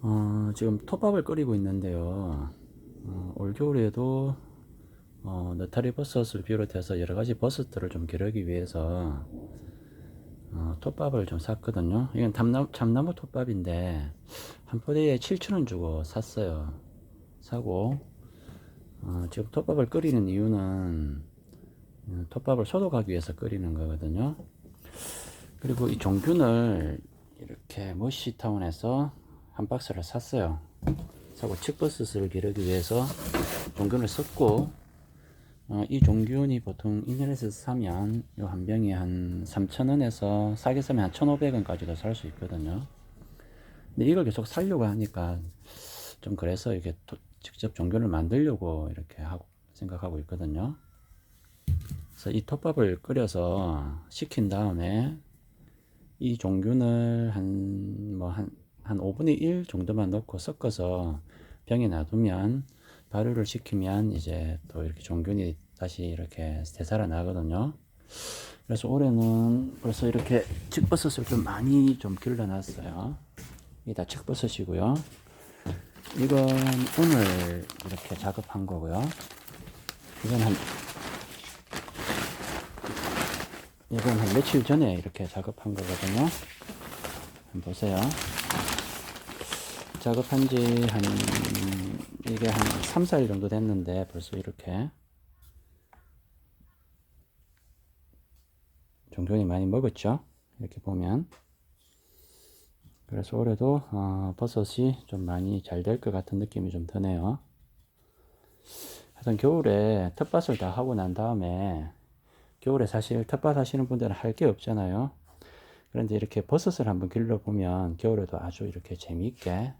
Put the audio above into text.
어, 지금 톱밥을 끓이고 있는데요. 어, 올겨울에도 어, 느타리 버섯을 비롯해서 여러 가지 버섯들을 좀 기르기 위해서 어, 톱밥을 좀 샀거든요. 이건 참나무, 참나무 톱밥인데 한 포대에 7,000원 주고 샀어요. 사고 어, 지금 톱밥을 끓이는 이유는 어, 톱밥을 소독하기 위해서 끓이는 거거든요. 그리고 이 종균을 이렇게 머시타운에서 한 박스를 샀어요. 사고 칡버섯을 기르기 위해서 종균을 썼고 어, 이 종균이 보통 인터넷에서 사면 요 한 병에 한 3,000원에서 싸게 사면 한 1,500원까지도 살 수 있거든요. 근데 이걸 계속 살려고 하니까 좀 그래서 이게 또 직접 종균을 만들려고 이렇게 하고 생각하고 있거든요. 그래서 이 톱밥을 끓여서 식힌 다음에 이 종균을 한 뭐한한 5분의 1 정도만 넣고 섞어서 병에 놔두면 발효를 시키면 이제 또 이렇게 종균이 다시 이렇게 되살아나거든요. 그래서 올해는 벌써 이렇게 칡버섯을 좀 많이 좀 길러놨어요. 이게 다 칡버섯이고요. 이건 오늘 이렇게 작업한 거고요. 이건 한 이건 한 며칠 전에 이렇게 작업한 거거든요. 보세요. 작업한 지 한, 이게 한 3, 4일 정도 됐는데 벌써 이렇게 종종이 많이 먹었죠. 이렇게 보면. 그래서 올해도 어, 버섯이 좀 많이 잘 될 것 같은 느낌이 좀 드네요. 하여튼 겨울에 텃밭을 다 하고 난 다음에 겨울에 사실 텃밭 하시는 분들은 할 게 없잖아요. 그런데 이렇게 버섯을 한번 길러보면 겨울에도 아주 이렇게 재미있게